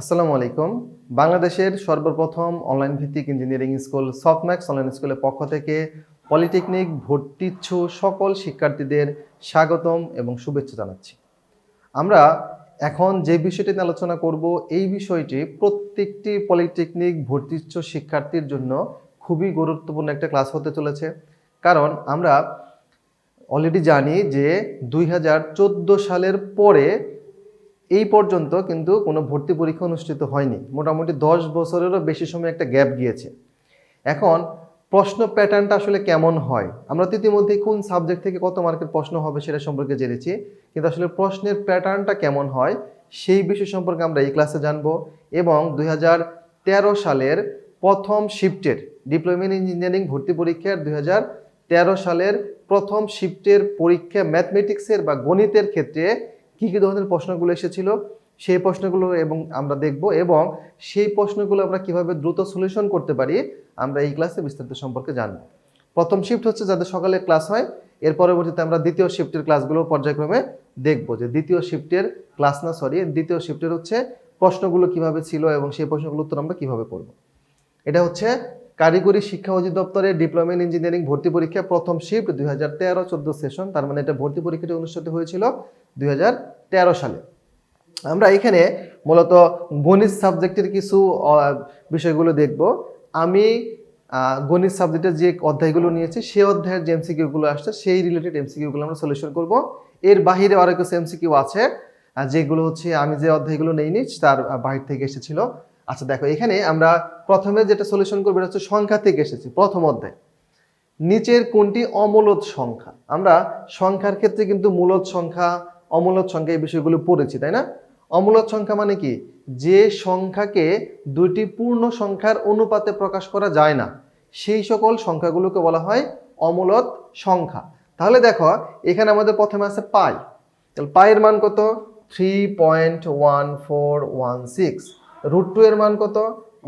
আসসালামু আলাইকুম। বাংলাদেশের সর্বপ্রথম অনলাইন ভিত্তিক ইঞ্জিনিয়ারিং স্কুল সফটম্যাক্স অনলাইন স্কুলের পক্ষ থেকে পলিটেকনিক ভর্তিচ্ছু সকল শিক্ষার্থীদের স্বাগতম এবং শুভেচ্ছা জানাচ্ছি। আমরা এখন যে বিষয়টি নিয়ে আলোচনা করব, এই বিষয়টি প্রত্যেকটি পলিটেকনিক ভর্তিচ্ছু শিক্ষার্থীর জন্য খুবই গুরুত্বপূর্ণ একটা ক্লাস হতে চলেছে। কারণ আমরা অলরেডি জানি যে দুই হাজার চোদ্দ সালের পরে এই পর্যন্ত কিন্তু কোনো ভর্তি পরীক্ষা অনুষ্ঠিত হয়নি। মোটামুটি দশ বছরেরও বেশি সময় একটা গ্যাপ গিয়েছে। এখন প্রশ্ন প্যাটার্নটা আসলে কেমন হয়? আমরা তো ইতিমধ্যে কোন সাবজেক্ট থেকে কত মার্কের প্রশ্ন হবে সেটা সম্পর্কে জেনেছি, কিন্তু আসলে প্রশ্নের প্যাটার্নটা কেমন হয় সেই বিষয় সম্পর্কে আমরা এই ক্লাসে জানব এবং দু হাজার তেরো সালের প্রথম শিফটের ডিপ্লোমেন্ট ইঞ্জিনিয়ারিং ভর্তি পরীক্ষার দুই হাজার তেরো সালের প্রথম শিফটের পরীক্ষা ম্যাথমেটিক্সের বা গণিতের ক্ষেত্রে কী কী ধরনের প্রশ্নগুলো এসেছিল, সেই প্রশ্নগুলো এবং আমরা দেখব এবং সেই প্রশ্নগুলো আমরা কীভাবে দ্রুত সলিউশন করতে পারি, আমরা এই ক্লাসে বিস্তারিত সম্পর্কে জানব। প্রথম শিফট হচ্ছে যাদের সকালে ক্লাস হয়, এর পরবর্তীতে আমরা দ্বিতীয় শিফটের ক্লাসগুলো পর্যায়ক্রমে দেখব যে দ্বিতীয় শিফটের ক্লাস না সরি দ্বিতীয় শিফটের হচ্ছে প্রশ্নগুলো কীভাবে ছিল এবং সেই প্রশ্নগুলোর উত্তর আমরা কীভাবে করব। এটা হচ্ছে কারিগরি শিক্ষা অধিদপ্তরের ডিপ্লোমেন্ট ইঞ্জিনিয়ারিং ভর্তি পরীক্ষা প্রথম শিফট দুই হাজার তেরো, চোদ্দ সেশন। তার মানে এটা ভর্তি পরীক্ষাটি অনুষ্ঠিত হয়েছিল দু হাজার তেরো সালে। আমরা এখানে মূলত গণিত সাবজেক্টের কিছু বিষয়গুলো দেখব। আমি গণিত সাবজেক্টের যে অধ্যায়গুলো নিয়েছি, সেই অধ্যায়ের যে এমসিকিউগুলো আসছে, সেই রিলেটেড এমসিকিউগুলো আমরা সলিউশন করব। এর বাহিরে আরও কিছু এমসিকিউ আছে যেগুলো হচ্ছে আমি যে অধ্যায়গুলো নেইনি, তার বাহির থেকে এসেছিল। আচ্ছা দেখো, এখানে আমরা প্রথমে যেটা সলিউশন করব, এটা হচ্ছে সংখ্যা থেকে এসেছি, প্রথম অধ্যায়। নিচের কোনটি অমূলদ সংখ্যা? আমরা সংখ্যার ক্ষেত্রে কিন্তু মূলত সংখ্যা, অমূলদ সংখ্যা এই বিষয়গুলো পড়েছি, তাই না? অমূলদ সংখ্যা মানে কি? যে সংখ্যাকে দুইটি পূর্ণ সংখ্যার অনুপাতে প্রকাশ করা যায় না, সেই সকল সংখ্যাগুলোকে বলা হয় অমূলদ সংখ্যা। তাহলে দেখো, এখানে আমাদের প্রথমে আছে পাই। তাহলে পায়ের মান কত? Three point one four one six root two এর মান কত?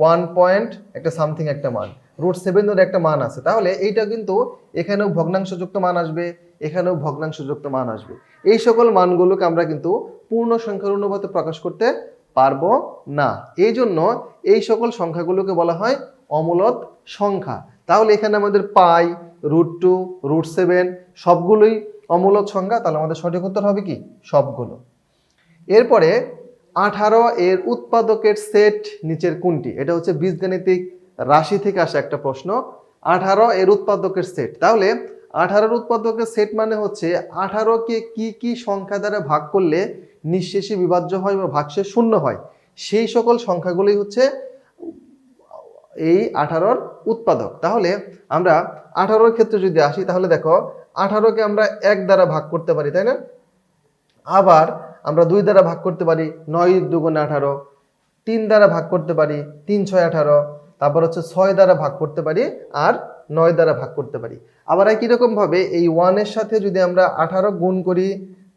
ওয়ান পয়েন্ট একটা সামথিং একটা মান। রুট সেভেন এর একটা মান আছে। তাহলে এইটা কিন্তু এখানেও ভগ্নাংশযুক্ত মান আসবে, এখানেও ভগ্নাংশযুক্ত মান আসবে। এই সকল মানগুলোকে আমরা কিন্তু পূর্ণ সংখ্যার অনুপাতে প্রকাশ করতে পারব না। এই জন্য এই সকল সংখ্যাগুলোকে বলা হয় অমূলত সংখ্যা। তাহলে এখানে আমাদের pi root two root seven সবগুলোই অমূলত সংখ্যা। তাহলে আমাদের সঠিক উত্তর হবে কি? সবগুলো। এরপরে আঠারো এর উৎপাদকের সেট নিচের কোনটি? এটা হচ্ছে বীজগাণিতিক রাশি থেকে আসা একটা প্রশ্ন। আঠারো এর উৎপাদকের সেট। তাহলে আঠারোর উৎপাদকের সেট মানে হচ্ছে আঠারোকে কি কি সংখ্যা দ্বারা ভাগ করলে নিঃশেষে বিভাজ্য হয় বা ভাগশেষ শূন্য হয়? সেই সকল সংখ্যাগুলোই হচ্ছে এই আঠারোর উৎপাদক। তাহলে আমরা আঠারোর ক্ষেত্রে যদি আসি, তাহলে দেখো আঠারোকে আমরা এক দ্বারা ভাগ করতে পারি, তাই না? আবার আমরা দুই দ্বারা ভাগ করতে পারি নয় দুগুণে আঠারো, তিন দ্বারা ভাগ করতে পারি তিন ছয় আঠারো, তারপর হচ্ছে ছয় দ্বারা ভাগ করতে পারি আর নয় দ্বারা ভাগ করতে পারি। আবার একই রকম ভাবে এই ওয়ানের সাথে যদি আমরা আঠারো গুণ করি,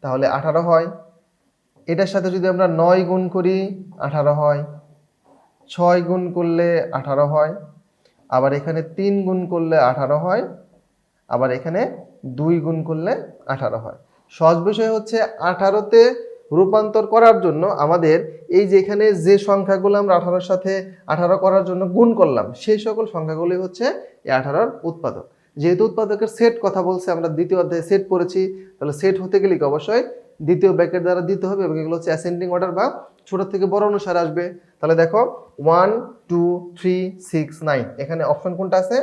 তাহলে আঠারো হয়। এটার সাথে যদি আমরা নয় গুণ করি, আঠারো হয়। ছয় গুণ করলে আঠারো হয়। আবার এখানে তিন গুণ করলে আঠারো হয়। আবার এখানে দুই গুণ করলে আঠারো হয়। সহজ বিষয় হচ্ছে আঠারোতে রূপান্তর করার জন্য আমাদের এই যে এখানে যে সংখ্যাগুলো আমরা আঠারোর সাথে আঠারো করার জন্য গুণ করলাম, সেই সকল সংখ্যাগুলি হচ্ছে এই আঠারোর উৎপাদক। যেহেতু উৎপাদকের সেট কথা বলছে, আমরা দ্বিতীয় অধ্যায়ে সেট পড়েছি, তাহলে সেট হতে গেলে অবশ্যই দ্বিতীয় ব্যাকের দ্বারা দিতে হবে এবং এগুলো হচ্ছে অ্যাসেন্ডিং অর্ডার বা ছোট থেকে বড় অনুসারে আসবে। তাহলে দেখো one two three six nine এখানে অপশন কোনটা আছে?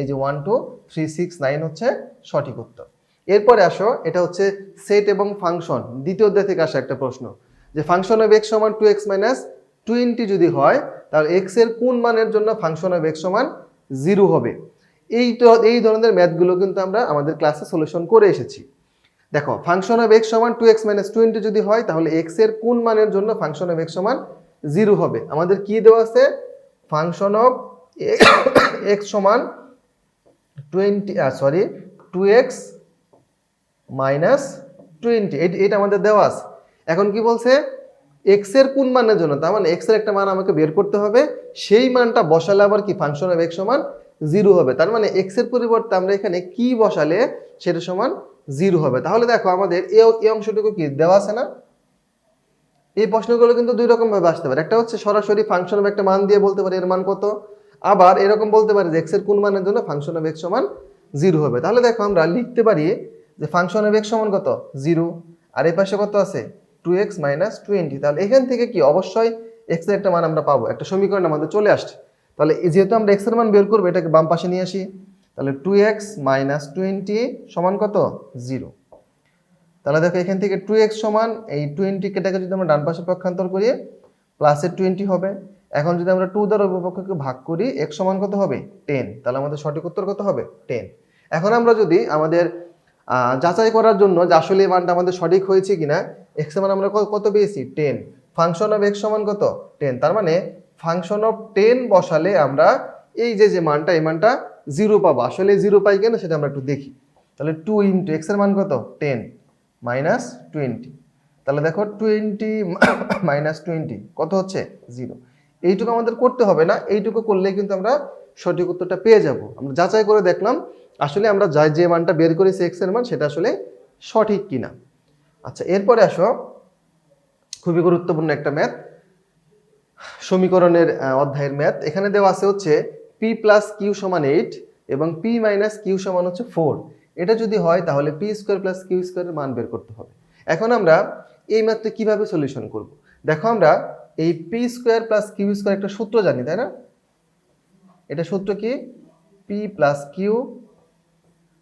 এই যে one two three six nine হচ্ছে সঠিক উত্তর। এরপরে আসো, এটা হচ্ছে সেট এবং ফাংশন দ্বিতীয় অধ্যায় থেকে আসা একটা প্রশ্ন। যে ফাংশন অফ এক্স সমান টু এক্স মাইনাস টোয়েন্টি যদি হয়, তাহলে এক্সের কোন মানের জন্য ফাংশন অফ এক্স সমান জিরো হবে? এই তো, এই ধরনের ম্যাথগুলো কিন্তু আমরা আমাদের ক্লাসে সলিউশন করে এসেছি। দেখো ফাংশন অফ এক্স সমান টু এক্স মাইনাস টোয়েন্টি যদি হয়, তাহলে এক্সের কোন মানের জন্য ফাংশন অফ এক্স সমান জিরো হবে? আমাদের কি দেওয়া আছে? ফাংশন অফ এক্স সমান twenty sorry two x minus twenty এটা আমাদের দেওয়া আছে। এখন কি বলছে? এক্সের কোন মানের জন্য? তার মানে এক্সের একটা মান আমাকে বের করতে হবে, সেই মানটা বসালে আবার কি? ফাংশন অফ এক্স সমান জিরো হবে। তার মানে এক্সের পরিবর্তে আমরা এখানে কি বসালে সেটা সমান জিরো হবে। তাহলে দেখো আমাদের এ অংশটুকু কি দেওয়া আছে না? এই প্রশ্নগুলো কিন্তু দুই রকম ভাবে আসতে পারে। একটা হচ্ছে সরাসরি ফাংশন অফ একটা মান দিয়ে বলতে পারে এর মান কত? আবার এরকম বলতে পারে যে এক্সের কোন মানের জন্য ফাংশন অফ এক্স সমান জিরো হবে। তাহলে দেখো আমরা লিখতে পারি যে ফাংশনের এক্স সমান কত? জিরো। আর এই পাশে কত আছে? টু এক্স মাইনাস টোয়েন্টি তাহলে এখান থেকে কি? অবশ্যই এক্সের একটা মান আমরা পাবো। একটা সমীকরণ আমাদের চলে আসছে। তাহলে যেহেতু আমরা এক্সের মান বের করব, এটাকে বাম পাশে নিয়ে আসি। তাহলে টু এক্স মাইনাস টোয়েন্টি সমান কত? জিরো। তাহলে দেখো এখান থেকে টু এক্স সমান, এই টোয়েন্টি কেটাকে যদি আমরা ডান পাশে পক্ষান্তর করি প্লাসের টোয়েন্টি হবে। এখন যদি আমরা টু দ্বারা উপপক্ষকে ভাগ করি এক্স সমান কত হবে? টেন তাহলে আমাদের সঠিক উত্তর কত হবে? টেন এখন আমরা যদি আমাদের যাচাই করার জন্য যে আসলে এই মানটা আমাদের সঠিক হয়েছে কি না এক্স মান আমরা কত পেয়েছি? টেন ফাংশন অফ এক্স সমান কত? টেন তার মানে ফাংশন অফ টেন বসালে আমরা এই যে যে মানটা, এই মানটা জিরো পাবো। আসলে জিরো পাই কেন সেটা আমরা একটু দেখি। তাহলে টু ইন্টু এক্সের মান কত? টেন মাইনাস টোয়েন্টি তাহলে দেখো টোয়েন্টি মাইনাস টোয়েন্টি কত হচ্ছে? জিরো এইটুকু আমাদের করতে হবে না। এইটুকু করলে কিন্তু আমরা সঠিক উত্তরটা পেয়ে যাব। আমরা যাচাই করে দেখলাম আসলে আমরা যা যে মানটা বের করেছি এক্সের মান, সেটা আসলে সঠিক কিনা। আচ্ছা এরপরে আসো। খুবই গুরুত্বপূর্ণ একটা ম্যাথ সমীকরণের অধ্যায়ের ম্যাথ এখানে দেওয়া আছে হচ্ছে পি প্লাস কিউ সমান এইট এবং পি মাইনাস কিউ সমান হচ্ছে ফোর এটা যদি হয়, তাহলে পি স্কোয়ার প্লাস কিউ স্কোয়ারের মান বের করতে হবে। এখন আমরা এই ম্যাথটা কীভাবে সলিউশন করব? দেখো আমরা এই p square plus q square একটা সূত্র জানি, তাই না? এটা সূত্র কি? পি প্লাস কিউ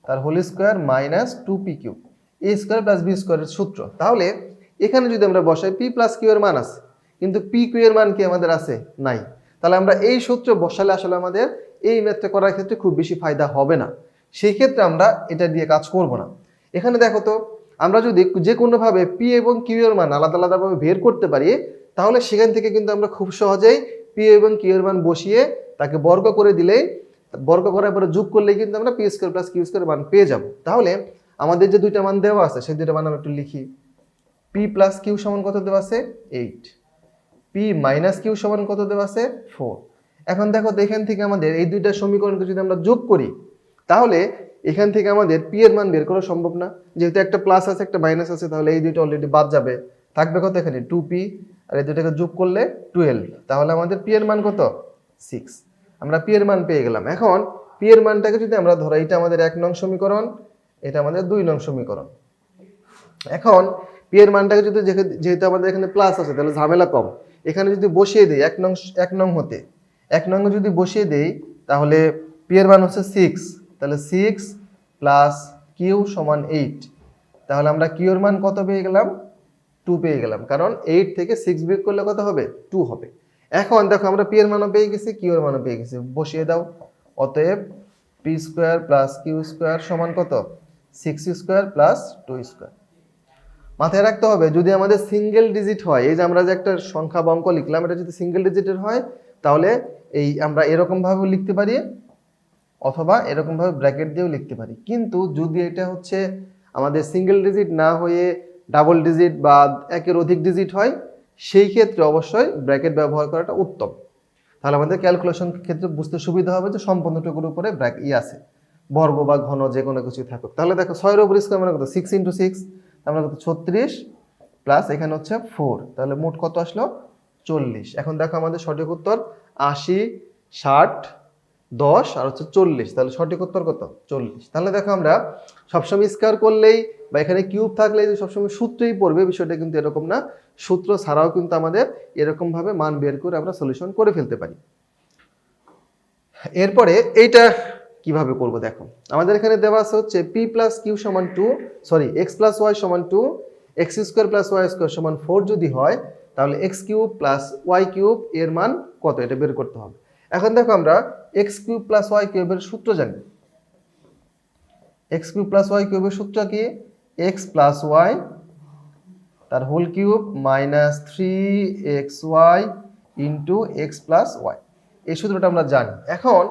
তার whole square minus two p q a square plus b স্কোয়ারের সূত্র। তাহলে, এখানে যদি আমরা বসাই পি প্লাস কিউ এর মান আছে, কিন্তু পি কিউ এর মান কি আমাদের আছে? নাই। তাহলে আমরা এই সূত্র বসালে আসলে আমাদের এই ম্যাথটা করার ক্ষেত্রে খুব বেশি ফায়দা হবে না। সেই ক্ষেত্রে আমরা এটা দিয়ে কাজ করব না। এখানে দেখো তো, আমরা যদি যে কোনোভাবে পি এবং কিউ এর মান আলাদা আলাদাভাবে বের করতে পারি, তাহলে সেখান থেকে কিন্তু আমরা খুব সহজেই পি এবং কিউ এর মান বসিয়ে তাকে বর্গ করে দিলেই বর্গ করার পরে যোগ করলে কিন্তু আমরা p square plus q square মান পেয়ে যাব। তাহলে আমাদের যে দুইটা মান দেওয়া আছে, সেই দুইটা মান আমরা একটু লিখি। পি প্লাস কিউ সমান কত দেওয়া আছে? এইট পি মাইনাস কিউ সমান কত দেওয়া আছে? ফোর এখন দেখো তো এখান থেকে আমাদের এই দুইটা সমীকরণকে যদি আমরা যোগ করি, তাহলে এখান থেকে আমাদের পি এর মান বের করা সম্ভব না। যেহেতু একটা প্লাস আছে, একটা মাইনাস আছে, তাহলে এই দুইটা অলরেডি বাদ যাবে। থাকবে কত এখানে? টু পি আর এই দুইটাকে যোগ করলে টুয়েলভ তাহলে আমাদের পি এর মান কত? সিক্স আমরা পি এর মান পেয়ে গেলাম। এখন পি এর মানটাকে যদি আমরা ধরো, এটা আমাদের এক নং সমীকরণ, এটা আমাদের দুই নং সমীকরণ। এখন পি এর মানটাকে যদি যেহে- যেহেতু আমাদের এখানে প্লাস আছে, তাহলে ঝামেলা কম। এখানে যদি বসিয়ে দিই, এক নং এক নং হতে, এক নং যদি বসিয়ে দেই, তাহলে পি এর মান হচ্ছে সিক্স তাহলে সিক্স প্লাস কিউ সমান এইট তাহলে আমরা কিউ এর মান কত পেয়ে গেলাম? টু পেয়ে গেলাম। কারণ এইট থেকে সিক্স বিয়োগ করলে কত হবে? টু হবে। এখন দেখো আমরা পি এর মানও পেয়ে গেছি কিউ এর মানও পেয়ে গেছি। বসিয়ে দাও, অতএব p square plus q square সমান কত? Six square plus two square মাথায় রাখতে হবে, যদি আমাদের সিঙ্গেল ডিজিট হয়, এই যে আমরা যে একটা সংখ্যা বা অঙ্ক লিখলাম, এটা যদি সিঙ্গেল ডিজিটের হয়, তাহলে এই আমরা এরকম ভাবেও লিখতে পারি, অথবা এরকমভাবে ব্র্যাকেট দিয়েও লিখতে পারি। কিন্তু যদি এটা হচ্ছে আমাদের সিঙ্গেল ডিজিট না হয়ে ডাবল ডিজিট বা একের অধিক ডিজিট হয় সেই ক্ষেত্রে অবশ্যই ব্র্যাকেট ব্যবহার করাটা উত্তম। তাহলে আমাদের ক্যালকুলেশন ক্ষেত্রে বুঝতে সুবিধা হবে যে সম্পূর্ণটুকুর উপরে ব্র্যাক ই আছে। বর্গ বা ঘন যে কোনো কিছু থাকুক। তাহলে দেখো ছয়ের উপর স্কোয়ার মানে কত? সিক্স ইন্টু সিক্স আমরা কত? ছত্রিশ প্লাস এখানে হচ্ছে ফোর তাহলে মোট কত আসলো? চল্লিশ। এখন দেখো আমাদের সঠিক উত্তর, আশি, ষাট দশ আর হচ্ছে চল্লিশ, তাহলে সঠিক উত্তর কত? চল্লিশ। তাহলে দেখো আমরা সবসময় স্কোয়ার করলেই বা এখানে কিউব থাকলে যে সবসময় সূত্রেই পড়বে, বিষয়টা কিন্তু এরকম না। সূত্র ছাড়াও কিন্তু আমাদের এরকমভাবে মান বের করে আমরা সলিউশন করে ফেলতে পারি। এরপরে এইটা কীভাবে করব দেখো? আমাদের এখানে দেওয়া আছে হচ্ছে পি প্লাস কিউ সমান two sorry x plus y সমান two x square plus y square সমান ফোর যদি হয়, তাহলে x cube plus y cube এর মান কত? এটা বের করতে হবে। এখন দেখো আমরা এক্স কিউব প্লাস ওয়াই কিউবের সূত্র জানি। এক্স কিউব প্লাস ওয়াই কিউবের সূত্র কি? এক্স প্লাস ওয়াই তার whole cube minus three x y into x plus y এই সূত্রটা আমরা জানি। এখন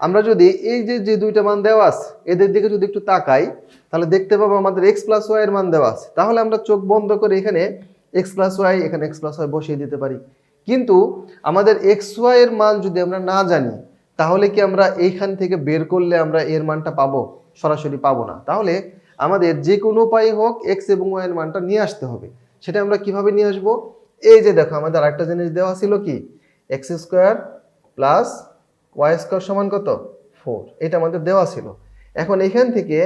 আমরা যদি এই যে যে দুইটা মান দেওয়া আছে, এদের দিকে যদি একটু তাকাই, তাহলে দেখতে পাবো আমাদের এক্স প্লাস ওয়াই এর মান দেওয়া আছে। তাহলে আমরা চোখ বন্ধ করে এখানে এক্স প্লাস ওয়াই এখানে এক্স প্লাস ওয়াই বসিয়ে দিতে পারি। কিন্তু আমাদের এক্স ওয়াই এর মান যদি আমরা না জানি, তাহলে কি আমরা এইখান থেকে বের করলে আমরা এর মানটা পাবো? সরাসরি পাবো না। তাহলে আমাদের যে কোনো উপায়ে হোক এক্স এবং ওয়াই এর মানটা নিয়ে আসতে হবে। সেটা আমরা কীভাবে নিয়ে আসব? এই যে দেখো, আমাদের আরেকটা জিনিস দেওয়া ছিল কি? X square plus y square সমান কত? ফোর এটা আমাদের দেওয়া ছিল। এখন এখান থেকে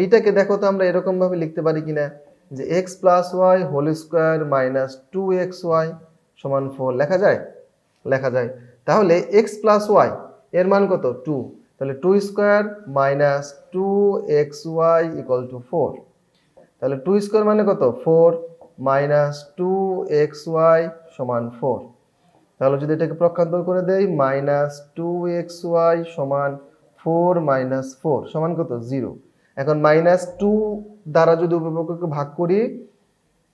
এইটাকে দেখো তো আমরা এরকমভাবে লিখতে পারি কিনা? যে x plus y whole square minus two x y সমান ফোর লেখা যায়? লেখা যায়। তাহলে এক্স প্লাস ওয়াই এর মান কত? টু তাহলে two square minus two x y equal to four তাহলে টু স্কোয়ার মানে কত? Four minus two x y সমান ফোর তাহলে যদি এটাকে প্রক্ষান্তর করে দেই মাইনাস টু এক্স ওয়াই সমান ফোর মাইনাস ফোর সমান কত? জিরো এখন মাইনাস টু দ্বারা যদি উপপক্ষকে ভাগ করি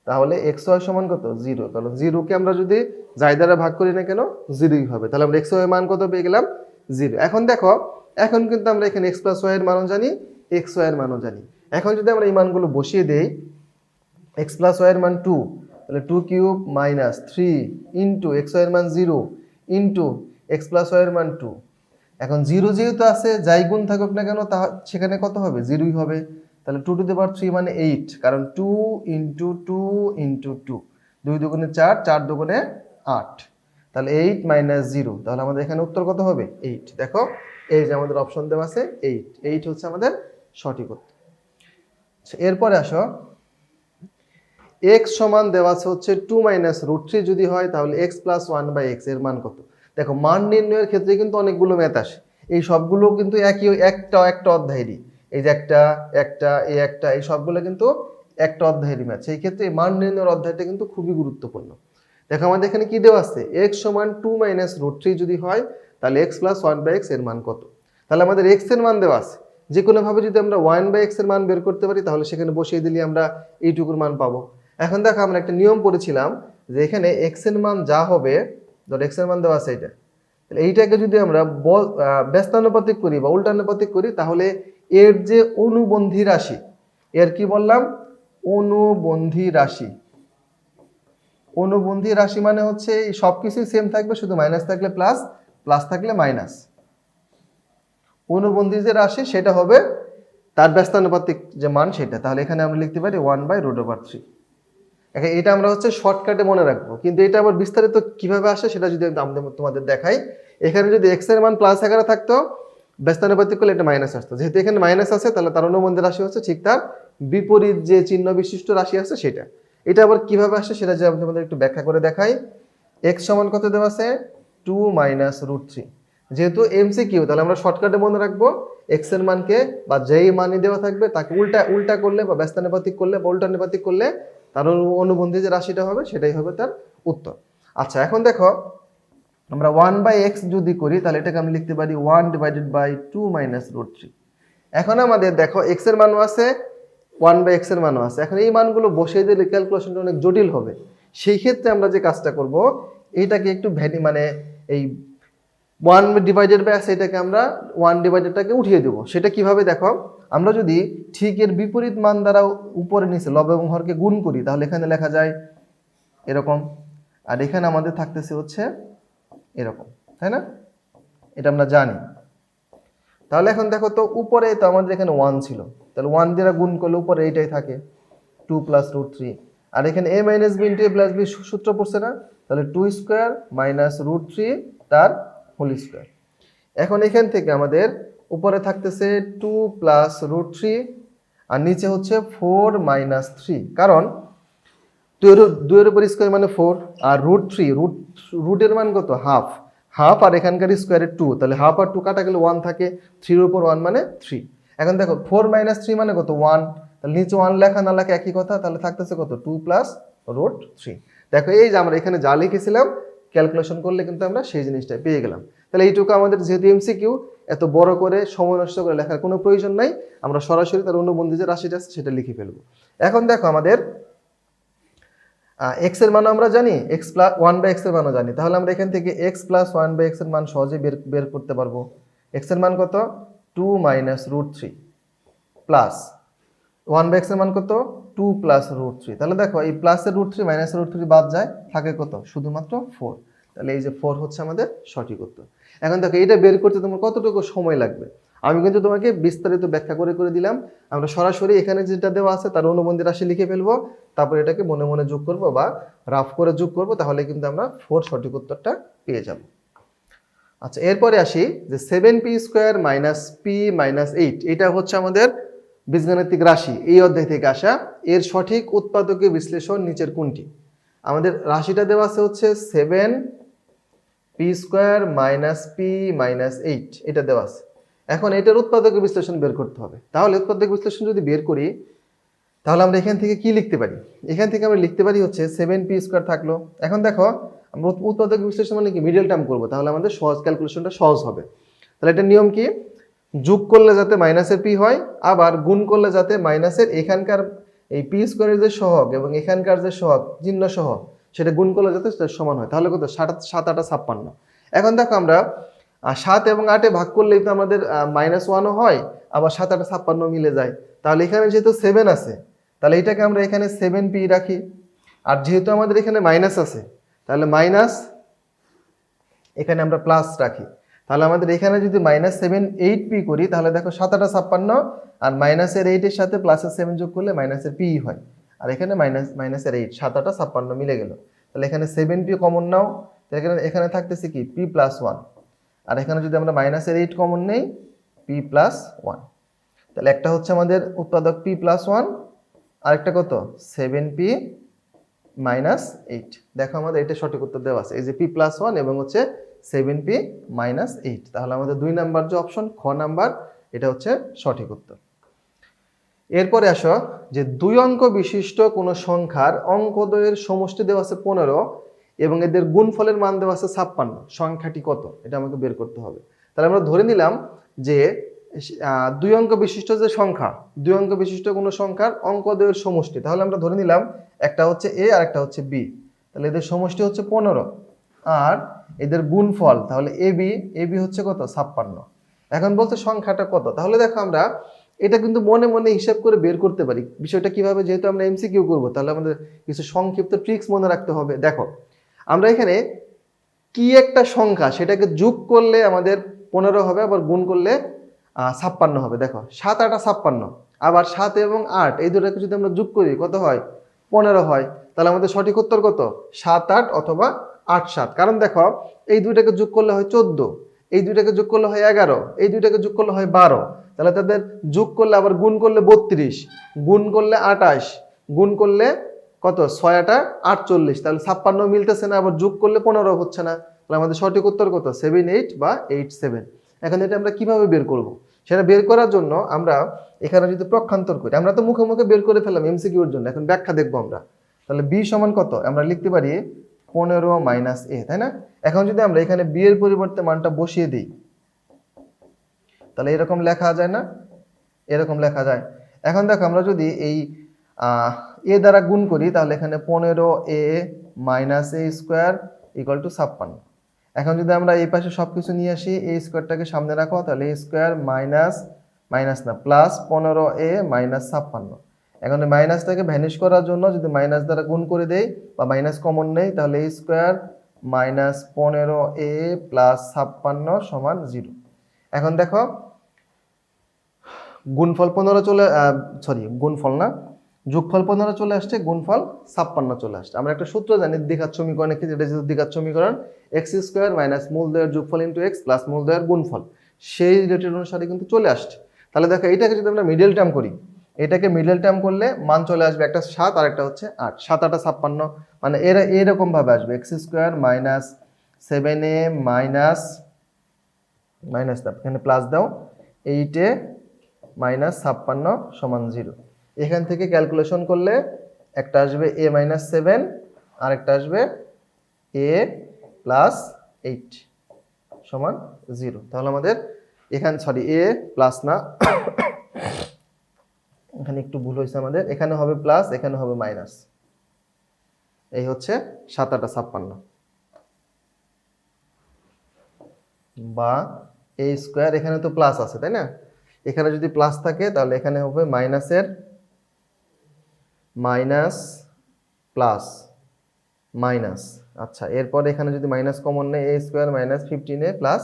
তাহলে এক্স ওয়াই সমান কত? জিরো তাহলে জিরোকে আমরা যদি যাই দ্বারা ভাগ করি না কেন? জিরোই হবে। তাহলে আমরা এক্স ওয়াই মান কত পেয়ে গেলাম? জিরো এখন দেখো, এখন কিন্তু আমরা এখানে এক্স প্লাস ওয়াই এর মানও জানি এক্স ওয়াই এর মানও জানি। এখন যদি আমরা এই মানগুলো বসিয়ে দেই এক্স প্লাস ওয়াই এর মান টু তাহলে two cube minus three into x y এর মান zero into x plus y এর মান টু এখন জিরো যেহেতু আছে, যাই গুণ থাকুক না কেন তা সেখানে কত হবে? জিরোই হবে। তাহলে two to the power three মানে এইট কারণ two into two into two দুই দুগুণে চার চার দুগুণে আট। তাহলে এইট মাইনাস জিরো তাহলে আমাদের এখানে উত্তর কত হবে? এইট দেখো এই যে আমাদের অপশন দেওয়া আছে এইট এইট হচ্ছে আমাদের সঠিক উত্তর। আচ্ছা, এরপরে আসো। এক্স সমান দেওয়া আছে হচ্ছে টু মাইনাস রুট থ্রি যদি হয় তাহলে এক্স প্লাস ওয়ান বাই এক্সের মান কত? দেখো মান নির্ণয়ের ক্ষেত্রে কিন্তু অনেকগুলো ম্যাথ আসে। এই সবগুলো কিন্তু একই একটা একটা অধ্যায়েরই। এই যে একটা একটা, এই একটা, এই সবগুলো কিন্তু একটা অধ্যায়েরই ম্যাথ সেই ক্ষেত্রে মান নির্ণয়ের অধ্যায়টা কিন্তু খুবই গুরুত্বপূর্ণ। দেখো আমাদের এখানে কি দেওয়া আছে? এক্স সমান টু মাইনাস রুট থ্রি যদি হয়, তাহলে এক্স প্লাস ওয়ান বাই এক্সের মান কত? তাহলে আমাদের এক্সের মান দেওয়া আছে। যে কোনোভাবে যদি আমরা ওয়ান বাই এক্সের মান বের করতে পারি, তাহলে সেখানে বসিয়ে দিলে আমরা এইটুকুর মান পাবো। এখন দেখো আমরা একটা নিয়ম পড়েছিলাম যে এখানে এক্সের মান যা হবে, ধর এক্সের মান দেওয়া আছে এটা তাহলে এইটাকে যদি আমরা ব্যস্তানুপাতিক করি বা উল্টানুপাতিক করি, তাহলে এর যে অনুবন্ধী রাশি, এর কি বললাম? অনুবন্ধী রাশি। অনুবন্ধী রাশি মানে হচ্ছে সব কিছুই সেম থাকবে, শুধু মাইনাস থাকলে প্লাস প্লাস থাকলে মাইনাস অনুবন্ধী যে রাশি, সেটা হবে তার ব্যস্তানুপাতিক যে মান সেটা। তাহলে এখানে আমরা লিখতে পারি one by root over three এটা আমরা হচ্ছে শর্টকাটে মনে রাখব। কিন্তু এটা আবার বিস্তারিত কীভাবে আসে, সেটা যদি আমি তোমাদের দেখাই। এখানে যদি এক্সের মান প্লাস আকারে থাকতো ব্যস্তানুপাতিক করলে এটা মাইনাস আসতো। যেহেতু এখানে মাইনাস আছে, তাহলে তার অনুবন্ধী রাশি হচ্ছে ঠিক তার বিপরীত যে চিহ্ন বিশিষ্ট রাশি আছে সেটা। এটা আবার কীভাবে আসে সেটা যে আমি একটু ব্যাখ্যা করে দেখাই। এক্স সমান কত দেওয়া আছে? টু মাইনাস রুট থ্রি যেহেতু এমসি কিউ তাহলে আমরা শর্টকাটে মনে রাখব এক্সের মানকে বা যেই মানই দেওয়া থাকবে, তাকে উল্টা উল্টা করলে বা ব্যস্তানুপাতিক করলে বা উল্টানুপাতিক করলে তার অনু- অনুবন্ধী যে রাশিটা হবে, সেটাই হবে তার উত্তর। আচ্ছা এখন দেখো আমরা ওয়ান বাই এক্স যদি করি, তাহলে এটাকে আমি লিখতে পারি one divided by two minus root three এখন আমাদের দেখো এক্সের মানও আছে ওয়ান বাই এক্সের মানও আছে। এখন এই মানগুলো বসিয়ে দিলে ক্যালকুলেশনটা অনেক জটিল হবে। সেই ক্ষেত্রে আমরা যে কাজটা করব, এইটাকে একটু ভ্যানি মানে এই ওয়ান ডিভাইডেড বাই আছে এটাকে আমরা ওয়ান ডিভাইডেডটাকে উঠিয়ে দেবো। সেটা কীভাবে দেখো? আমরা যদি ঠিক এর বিপরীত মান দ্বারা উপরে নিচে লব এবং হরকে গুণ করি, তাহলে এখানে লেখা যায় এরকম। আর এখানে আমাদের থাকতেছে হচ্ছে এরকম, তাই না? এটা আমরা জানি। তাহলে এখন দেখো তো উপরে তো আমাদের এখানে ওয়ান ছিল। তাহলে ওয়ান দিয়ে গুণ করলে উপরে এইটাই থাকে। টু প্লাস রুট থ্রি আর এখানে a minus b into a plus b সূত্র পড়ছে না? তাহলে two square minus root three তার হোল স্কোয়ার এখন এখান থেকে আমাদের উপরে থাকতেছে টু প্লাস রুট থ্রি আর নিচে হচ্ছে ফোর মাইনাস থ্রি কারণ দুইয়ের দুইয়ের উপর স্কোয়ার মানে ফোর আর রুট থ্রি রুট রুটের মান কত? হাফ হাফ আর এখানকার স্কোয়ারের টু তাহলে হাফ আর টু কাটা গেলে ওয়ান থাকে থ্রির উপর ওয়ান মানে থ্রি এখন দেখো ফোর মাইনাস থ্রি মানে কত? ওয়ান তাহলে নিচে ওয়ান লেখা না লেখা একই কথা, তাহলে থাকতেছে কত? টু প্লাস রুট থ্রি দেখো, এই যে আমরা এখানে যা লিখেছিলাম ক্যালকুলেশন করলে কিন্তু আমরা সেই জিনিসটা পেয়ে গেলাম। তাহলে এইটুকু আমাদের যেহেতু এমসিকিউ এত বড় করে, সময় নষ্ট করে লেখার কোনো প্রয়োজন নাই। আমরা সরাসরি তার অন্য অনুবন্ধী যে রাশিটা আছে, সেটা লিখে ফেলব। এখন দেখো আমাদের এক্সের মান আমরা জানি এক্স প্লাস ওয়ান বাই এক্সের মানও জানি। তাহলে আমরা এখান থেকে এক্স প্লাস ওয়ান বাই এক্সের মান সহজে বের বের করতে পারব। এক্সের মান কত? Two minus root three plus one by এক্সের মান কত? টু প্লাস রুট থ্রি তাহলে দেখো, এই প্লাসের রুট থ্রি মাইনাসের রুট থ্রি বাদ যায়, থাকে কত? শুধুমাত্র ফোর তাহলে এই যে ফোর হচ্ছে আমাদের সঠিক উত্তর। এখন দেখো, এইটা বের করতে তোমার কতটুকু সময় লাগবে? আমি কিন্তু তোমাকে বিস্তারিত ব্যাখ্যা করে করে দিলাম। আমরা সরাসরি এখানে যেটা দেওয়া আছে, তার অনুবন্ধী রাশি লিখে ফেলব। তারপর এটাকে মনে মনে যোগ করব বা রাফ করে যোগ করব, তাহলে কিন্তু আমরা ফোর সঠিক উত্তরটা পেয়ে যাব। আচ্ছা এরপরে আসি যে seven p square minus p minus eight এটা হচ্ছে আমাদের বীজগাণিতিক রাশি। এই অধ্যায় থেকে আসা এর সঠিক উৎপাদকীয় বিশ্লেষণ নিচের কোনটি? আমাদের রাশিটা দেওয়া আছে হচ্ছে seven p square minus p minus eight এটা দেওয়া আছে। এখন এটার উৎপাদক বিশ্লেষণ বের করতে হবে। তাহলে উৎপাদক বিশ্লেষণ যদি বের করি, তাহলে আমরা এখান থেকে কি লিখতে পারি? এখান থেকে আমরা লিখতে পারি হচ্ছে সেভেন পি স্কোয়ার থাকল। এখন দেখো, আমরা উৎপাদক বিশ্লেষণ মানে কি? মিডল টার্ম করব। তাহলে আমাদের সহজ ক্যালকুলেশনটা সহজ হবে। তাহলে এটার নিয়ম কি? যোগ করলে যাতে মাইনাসের পি হয়, আবার গুণ করলে যাতে মাইনাসের এখানকার এই পি স্কোয়ারের যে সহগ এবং এখানকার যে সহগ, চিহ্ন সহ, সেটা গুণ করলে যাতে সমান হয়। তাহলে কত? সাত সাত আটা ছাপ্পান্ন। এখন দেখো আমরা আহ, সাত এবং আটে ভাগ করলেই তো আমাদের মাইনাস ওয়ানও হয় আবার সাত আটে ছাপ্পান্ন মিলে যায়। তাহলে এখানে যেহেতু সেভেন আছে তাহলে এটাকে আমরা এখানে সেভেন পি রাখি। আর যেহেতু আমাদের এখানে মাইনাস আছে তাহলে মাইনাস এখানে আমরা প্লাস রাখি। তাহলে আমাদের এখানে যদি মাইনাস সেভেন এইট পি করি তাহলে দেখো সাত আটা ছাপ্পান্ন আর মাইনাসের এইটের সাথে প্লাসের সেভেন যোগ করলে মাইনাসের পি হয়। আর এখানে মাইনাস মাইনাসের এইট সাত আটা ছাপ্পান্ন মিলে গেল। তাহলে এখানে সেভেন পি কমন নাও। এখানে এখানে থাকতেছে কি? পি প্লাস ওয়ান আর এখানে যদি আমরা মাইনাসের এইট কমন নেই পি প্লাস ওয়ান তাহলে একটা হচ্ছে আমাদের উৎপাদক পি প্লাস ওয়ান আরেকটা কত? সেভেন পি মাইনাস এইট দেখো আমাদের এটা সঠিক উত্তর দেওয়া আছে। এই যে পি প্লাস ওয়ান এবং হচ্ছে সেভেন পি মাইনাস এইট তাহলে আমাদের দুই নাম্বার যে অপশন খ নাম্বার, এটা হচ্ছে সঠিক উত্তর। এরপরে আসো, যে দুই অঙ্ক বিশিষ্ট কোনো সংখ্যার অঙ্কদ্বয়ের সমষ্টি দেওয়া আছে পনেরো এবং এদের গুণফলের মান দেওয়া আছে ছাপ্পান্ন। সংখ্যাটি কত? এটা আমাকে বের করতে হবে। তাহলে আমরা ধরে নিলাম যে দুই অঙ্ক বিশিষ্ট যে সংখ্যা, দুই অঙ্ক বিশিষ্ট কোনো সংখ্যার অঙ্কদ্বয়ের সমষ্টি। তাহলে আমরা ধরে নিলাম একটা হচ্ছে এ আর একটা হচ্ছে বি। তাহলে এদের সমষ্টি হচ্ছে পনেরো। আর এদের গুণফল, তাহলে এ বি এ বি হচ্ছে কত? ছাপ্পান্ন। এখন বলছে সংখ্যাটা কত? তাহলে দেখো আমরা এটা কিন্তু মনে মনে হিসাব করে বের করতে পারি। বিষয়টা কীভাবে? যেহেতু আমরা এমসিকিউ করব, তাহলে আমাদের কিছু সংক্ষিপ্ত ট্রিক্স মনে রাখতে হবে। দেখো আমরা এখানে কি একটা সংখ্যা, সেটাকে যোগ করলে আমাদের পনেরো হবে, আবার গুণ করলে ছাপ্পান্ন হবে। দেখো, সাত, আটা ছাপ্পান্ন। আবার সাত এবং আট, এই দুটাকে যদি আমরা যোগ করি, কত হয়? পনেরো হয়। তাহলে আমাদের সঠিক উত্তর কত? সাত, আট অথবা আট, সাত। কারণ দেখো, এই দুইটাকে যোগ করলে হয় চোদ্দ, এই দুইটাকে যোগ করলে হয় এগারো, এই দুইটাকে যোগ করলে হয় বারো। তাহলে তাদের যোগ করলে, আবার গুণ করলে বত্রিশ, গুণ করলে আটাশ গুণ করলে কত? ছয় আটা আটচল্লিশ। তাহলে ছাপ্পান্ন মিলতেছে না, আবার যোগ করলে পনেরো হচ্ছে না। তাহলে আমাদের সঠিক উত্তর কত? সেভেন এইট বা এইট সেভেন এখন এটা আমরা কীভাবে বের করব? সেটা বের করার জন্য আমরা এখানে যদি প্রক্ষান্তর করি, আমরা তো মুখে মুখে বের করে ফেললাম এমসিকিউর জন্য। এখন ব্যাখ্যা দেখব আমরা। তাহলে বি সমান কত? আমরা লিখতে পারি পনেরো মাইনাস এ তাই না? এখন যদি আমরা এখানে বি এর পরিবর্তে মানটা বসিয়ে দিই, তাহলে এরকম লেখা যায় না? এরকম লেখা যায়। এখন দেখো, আমরা যদি এই এ দ্বারা গুণ করি, তাহলে এখানে পনেরো a minus a square equal to ছাপ্পান্ন। এখন যদি আমরা এই পাশে সব কিছু নিয়ে আসি এই স্কোয়ারটাকে সামনে রাখো, তাহলে এ স্কোয়ার মাইনাস মাইনাস না প্লাস পনেরো এ মাইনাস ছাপ্পান্ন। এখন এই মাইনাসটাকে ভ্যানিশ করার জন্য যদি মাইনাস দ্বারা গুণ করে দেই বা মাইনাস কমন নেই, তাহলে এ স্কোয়ার মাইনাস পনেরো এ প্লাস ছাপ্পান্ন সমান জিরো এখন দেখো, গুণফল পনেরো চলে সরি গুণফল না যোগফল পনেরো চলে আসছে, গুণফল ছাপ্পান্ন চলে আসছে। আমরা একটা সূত্র জানি দ্বিঘাত সমীকরণের ক্ষেত্রে এটা যেহেতু দ্বিঘাত সমীকরণ এক্স স্কোয়ার মাইনাস মূল মূলদয়ের যোগফল ইন্টু এক্স প্লাস মূলদয়ের গুণফল। সেই রিলেটেড অনুসারে কিন্তু চলে আসছে। তাহলে দেখো, এটাকে যদি আমরা মিডল টার্ম করি, এটাকে মিডল টার্ম করলে মান চলে আসবে একটা সাত আর একটা হচ্ছে আট। সাত, আটা ছাপ্পান্ন মানে এরা এরকম ভাবে আসবে। X square minus seven a minus minus দাও, এখানে প্লাস দাও এইটে মাইনাস ছাপ্পান্ন সমান জিরো এখান থেকে ক্যালকুলেশন করলে একটা আসবে এ মাইনাস সেভেন আর একটা আসবে এ প্লাস এইট সমান জিরো তাহলে আমাদের এখানে সরি এ প্লাস না, এখানে একটু ভুল হয়েছে আমাদের। এখানে হবে প্লাস এখানে হবে মাইনাস এই হচ্ছে সাত আটা ছাপ্পান্ন। বা এ স্কোয়ার এখানে তো প্লাস আছে, তাই না? এখানে যদি প্লাস থাকে, তাহলে এখানে হবে মাইনাসের মাইনাস প্লাস মাইনাস। আচ্ছা এরপর এখানে যদি মাইনাস কমন নেই, a square minus fifteen plus,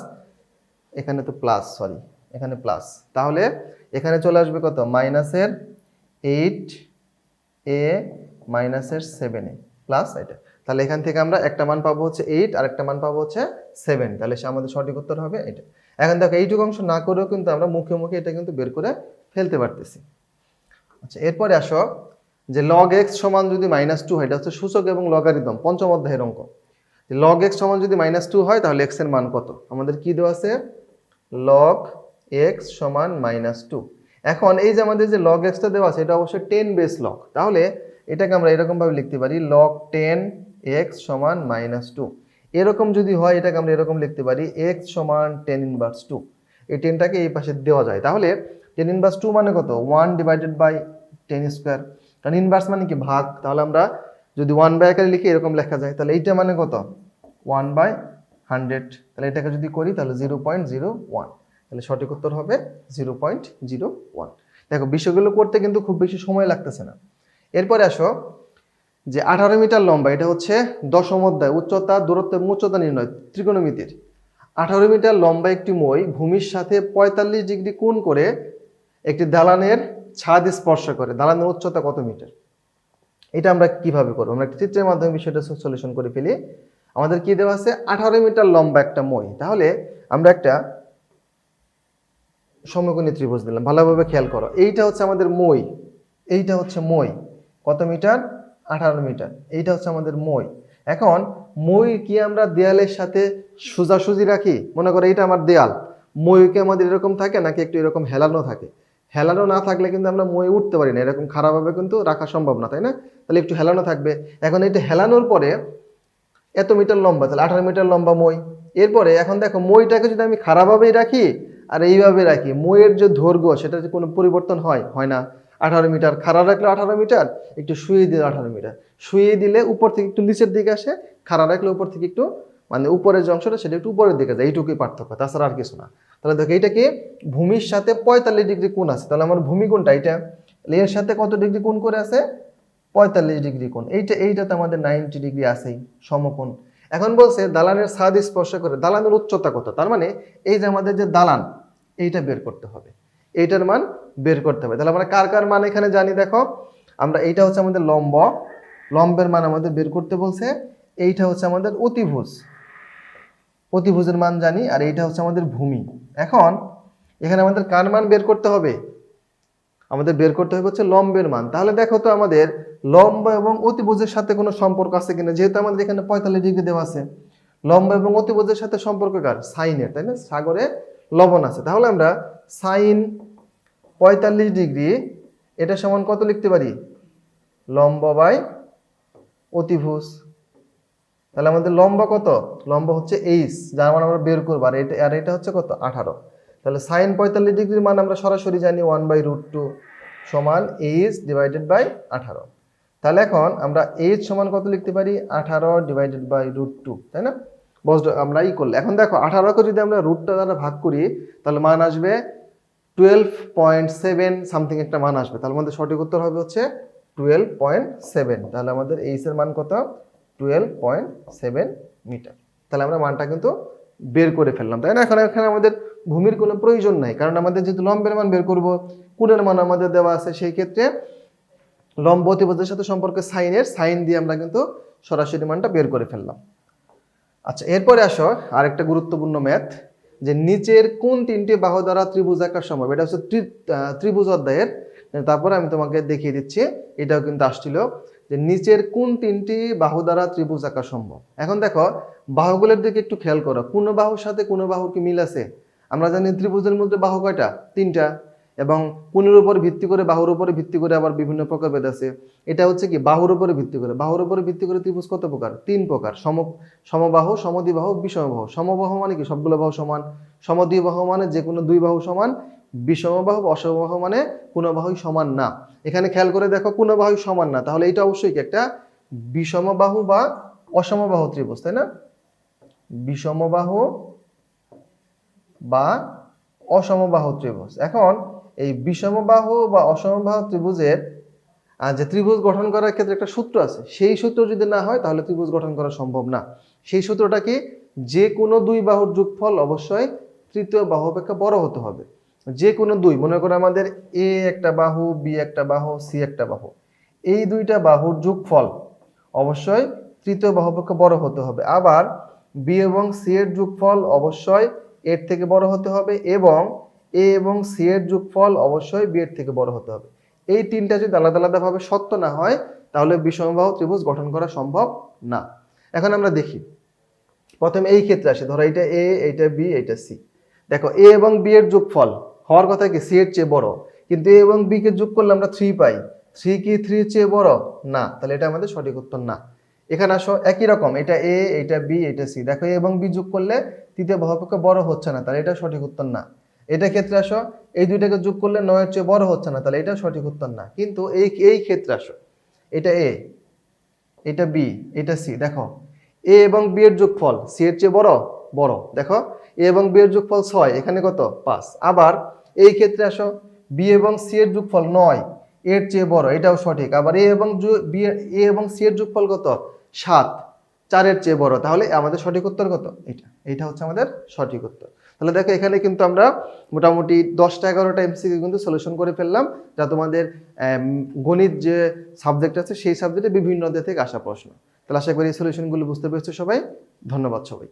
এখানে তো প্লাস, সরি, এখানে প্লাস। তাহলে এখানে চলে আসবে কত? মাইনাসের এইট এ মাইনাসের সেভেন এ, প্লাস এটা। তাহলে এখান থেকে আমরা একটা মান পাবো হচ্ছে এইট আর একটা মান পাবো হচ্ছে সেভেন। তাহলে সে আমাদের সঠিক উত্তর হবে এটা। এখন দেখো, এইটুকু অংশ না করেও কিন্তু আমরা মুখে মুখে এটা কিন্তু বের করে ফেলতে পারতেছি। আচ্ছা এরপরে আসো যে লগ এক্স সমান যদি মাইনাস টু হয়, এটা হচ্ছে সূচক এবং লগারিদম পঞ্চম অধ্যায়ের অঙ্ক। লগ এক্স সমান যদি মাইনাস টু হয়, তাহলে এক্সের মান কত? আমাদের কি দেওয়া আছে? লগ এক্স সমান মাইনাস টু এখন এই যে আমাদের যে লগ এক্সটা দেওয়া আছে, এটা অবশ্যই টেন বেস লগ তাহলে এটাকে আমরা এরকমভাবে লিখতে পারি লগ টেন এক্স সমান মাইনাস টু এরকম যদি হয়, এটাকে আমরা এরকম লিখতে পারি এক্স সমান টেন ইনভার্স টু এই টেনটাকে এই পাশে দেওয়া যায়। তাহলে টেন ইনভার্স টু মানে কত? One divided by ten square কারণ ইনভার্স মানে কি? ভাগ। তাহলে আমরা যদি ওয়ান বাই আকারে লিখে, এরকম লেখা যায়। তাহলে এইটা মানে কত? ওয়ান বাই হান্ড্রেড তাহলে এটাকে যদি করি, তাহলে জিরো পয়েন্ট জিরো ওয়ান তাহলে সঠিক উত্তর হবে জিরো পয়েন্ট জিরো ওয়ান দেখো, বিষয়গুলো করতে কিন্তু খুব বেশি সময় লাগতেছে না। এরপরে আসো, যে আঠারো মিটার লম্বা, এটা হচ্ছে দশম অধ্যায়, উচ্চতা, দূরত্ব এবং উচ্চতা নির্ণয়, ত্রিকোণমিতির। আঠারো মিটার লম্বা একটি মই, ভূমির সাথে পঁয়তাল্লিশ ডিগ্রি কোণ করে একটি দালানের ছাদ স্পর্শ করে, দালানের উচ্চতা কত মিটার? এটা আমরা কীভাবে করব? আমরা একটা চিত্রের মাধ্যমে বিষয়টা সলিউশন করে ফেলি। আমাদের কি দেওয়া আছে? আঠারো মিটার লম্বা একটা মই। তাহলে আমরা একটা সমকোণী ত্রিভুজ দিলাম। ভালোভাবে খেয়াল করো। এইটা হচ্ছে আমাদের মই। এইটা হচ্ছে মই। কত মিটার? আঠারো মিটার। এইটা হচ্ছে আমাদের মই। এখন মই কি আমরা দেয়ালের সাথে সোজাসুজি রাখি? মনে করো এইটা আমার দেয়াল। মইকে আমাদের এরকম থাকে নাকি একটু এরকম হেলানো থাকে? হেলানো না থাকলে কিন্তু আমরা মই উঠতে পারি না। এরকম খারাপভাবে কিন্তু রাখা সম্ভব না, তাই না? তাহলে একটু হেলানো থাকবে। এখন এটা হেলানোর পরে এত মিটার লম্বা, তাহলে আঠারো মিটার লম্বা মই। এরপরে এখন দেখো, মইটাকে যদি আমি খারাপভাবেই রাখি, আর এইভাবে রাখি, মইয়ের যে দৈর্ঘ্য সেটা যে কোনো পরিবর্তন হয় হয় না। আঠারো মিটার খাড়া রাখলে আঠারো মিটার, একটু শুয়ে দিলে আঠারো মিটার। শুয়ে দিলে উপর থেকে একটু নিচের দিকে আসে, খাড়া রাখলে উপর থেকে একটু মানে উপরের যে অংশটা সেটা একটু উপরের দিকে যায়, এইটুকুই পার্থক্য, তাছাড়া আর কিছু না। তাহলে দেখো এইটা কি? ভূমির সাথে পঁয়তাল্লিশ ডিগ্রি কোণ আছে, তাহলে আমার ভূমি কোনটা এটা এর সাথে কত ডিগ্রি কোণ করে আছে? পঁয়তাল্লিশ ডিগ্রি কোণ, এইটা, এইটাতে আমাদের নাইনটি ডিগ্রি আছেই, সমকোণ। এখন বলছে, দালানের স্বাদ স্পর্শ করে, দালানের উচ্চতা কত? তার মানে এই যে আমাদের যে দালান, এইটা বের করতে হবে। এইটার মান বের করতে হবে। তাহলে আমরা কার কার মান এখানে জানি, দেখো? আমরা এইটা হচ্ছে আমাদের লম্ব, লম্বের মান আমাদের বের করতে বলছে, এইটা হচ্ছে আমাদের অতিভুজ। অতিভুজের মান জানি, আর এইটা হচ্ছে আমাদের ভূমি। এখন, এখানে আমাদের কার মান বের করতে হবে? আমাদের বের করতে হবে হচ্ছে লম্বের মান। তাহলে দেখো তো আমাদের লম্ব এবং অতিভুজের সাথে কোনো সম্পর্ক আছে কিনা? যেহেতু আমাদের এখানে পঁয়তাল্লিশ ডিগ্রি দেওয়া আছে। লম্ব এবং অতিভুজের সাথে সম্পর্ক কার? সাইনের, তাই না? সাগরে লবণ আছে। তাহলে আমরা সাইন পঁয়তাল্লিশ ডিগ্রি, এটা সমান কত লিখতে পারি? লম্ব বাই অতিভুজ। তাহলে আমাদের লম্বা কত? লম্বা হচ্ছে এইচ যার মান আমরা বের করব। আর এটা আর এটা হচ্ছে কত? আঠারো। তাহলে সাইন পঁয়তাল্লিশ ডিগ্রির মান আমরা সরাসরি জানি ওয়ান বাই রুট টু সমান এইচ ডিভাইডেড বাই আঠারো। তাহলে এখন আমরা এইচ সমান কত লিখতে পারি? আঠারো ডিভাইডেড বাই রুট টু তাই না? বস আমরা ই করলে এখন দেখো, আঠারোকে যদি আমরা রুটটা দ্বারা ভাগ করি, তাহলে মান আসবে টুয়েলভ পয়েন্ট সেভেন সামথিং একটা মান আসবে। তাহলে আমাদের সঠিক উত্তর হবে হচ্ছে টুয়েলভ পয়েন্ট সেভেন তাহলে আমাদের এইচ এর মান কত? টুয়েলভ পয়েন্ট সেভেন মিটার তাহলে আমরা মানটা কিন্তু বের করে ফেললাম, তাই না? এখন এখানে আমাদের ভূমির কোনো প্রয়োজন নাই, কারণ আমাদের যেহেতু লম্বের মান বের করব, কোণের মান আমাদের দেওয়া আছে, সেই ক্ষেত্রে লম্ব অতিপদের সাথে সম্পর্কে সাইনের সাইন দিয়ে আমরা কিন্তু সরাসরি মানটা বের করে ফেললাম। আচ্ছা এরপরে আসো, আরেকটা গুরুত্বপূর্ণ ম্যাথ যে নিচের কোন তিনটি বাহু দ্বারা ত্রিভুজ আঁকা সম্ভব? এটা হচ্ছে ত্রিভুজ অধ্যায়ের, তারপরে আমি তোমাকে দেখিয়ে দিচ্ছি, এটাও কিন্তু আসছিল। যে নিচের কোন তিনটি বাহু দ্বারা ত্রিভুজ আঁকা সম্ভব? এখন দেখো, বাহুগুলোর দিকে একটু খেয়াল করো। কোন বাহুর সাথে কোন বাহুর কি মিল আছে? আমরা জানি ত্রিভুজের মধ্যে বাহু কয়টা? তিনটা। এবং কোনের উপর ভিত্তি করে, বাহুর উপরে ভিত্তি করে আবার বিভিন্ন প্রকারভেদ আছে। এটা হচ্ছে কি? বাহুর উপরে ভিত্তি করে। বাহুর উপরে ভিত্তি করে ত্রিভুজ কত প্রকার? তিন প্রকার। সম, সমবাহু, সমদ্বিবাহু, বিষমবাহু। সমবাহু মানে কি? সবগুলো বাহু সমান। সমদ্বিবাহু মানে যে কোনো দুই বাহু সমান, বিষমবাহু অসমবাহু মানে কোনো বাহুই সমান না। এখানে খেয়াল করে দেখো কোনো বাহুই সমান না, তাহলে এটা অবশ্যই কি একটা বিষমবাহু বা অসমবাহু ত্রিভুজ, তাই না? বিষমবাহু বা অসমবাহু ত্রিভুজ। এখন এই বিষমবাহু বা অসমবাহু ত্রিভুজের যে ত্রিভুজ গঠন করার ক্ষেত্রে একটা সূত্র আছে, সেই সূত্র যদি না হয় তাহলে ত্রিভুজ গঠন করা সম্ভব না। সেই সূত্রটা কি? যে কোনো দুই বাহুর যোগফল অবশ্যই তৃতীয় বাহু অপেক্ষা বড় হতে হবে। যে কোনো দুই, মনে করো আমাদের এ একটা বাহু বি একটা বাহু সি একটা বাহু। এই দুইটা বাহুর যোগফল অবশ্যই তৃতীয় বাহু পক্ষে বড় হতে হবে। আবার বি এবং সি এর যোগফল অবশ্যই এর থেকে বড় হতে হবে এবং এ এবং সি এর যোগফল অবশ্যই বি এর থেকে বড় হতে হবে। এই তিনটা যদি আলাদা আলাদাভাবে সত্য না হয়, তাহলে বিষমবাহু ত্রিভুজ গঠন করা সম্ভব না। এখন আমরা দেখি। প্রথমে এই ক্ষেত্রে আসে। ধরো এইটা এ এইটা বি এইটা সি দেখো এ এবং বি এর যোগফল হওয়ার কথা কি? সি এর চেয়ে বড়। কিন্তু এ এবং বি কে যোগ করলে আমরা থ্রি পাই। থ্রি কি থ্রির চেয়ে বড়? না। তাহলে এটা আমাদের সঠিক উত্তর না। এখানে আসো, একই রকম। এটা এ এটা বি এটা সি দেখো এ এবং বি যোগ করলে তৃতীয় বাহুপক্ষে বড় হচ্ছে না। তাহলে এটা সঠিক উত্তর না। এটা ক্ষেত্রে আসো, এই দুইটাকে যোগ করলে নয়ের চেয়ে বড় হচ্ছে না। তাহলে এটা সঠিক উত্তর না। কিন্তু এই এই ক্ষেত্রে আসো। এটা এ এটা বি এটা সি দেখো এ এবং বি এর যোগফল সি এর চেয়ে বড়? বড়। দেখো এ এবং বি এর যোগফল ছয়। এখানে কত? পাঁচ। আবার এই ক্ষেত্রে আসো বি এবং সি এর যোগফল নয়, এর চেয়ে বড়, এটাও সঠিক। আবার এ এবং বি এ এবং সি এর যোগফল কত? সাত, চারের চেয়ে বড়। তাহলে আমাদের সঠিক উত্তর কত? এটা এটা হচ্ছে আমাদের সঠিক উত্তর। তাহলে দেখো, এখানে কিন্তু আমরা মোটামুটি দশটা, এগারোটা এমসিকিউ কিন্তু সলিউশন করে ফেললাম, যা তোমাদের গণিত যে সাবজেক্ট আছে, সেই সাবজেক্টে বিভিন্ন অধ্যায় থেকে আসা প্রশ্ন। তাহলে আশা করি এই সলিউশনগুলো বুঝতে পেরেছ সবাই। ধন্যবাদ সবাইকে।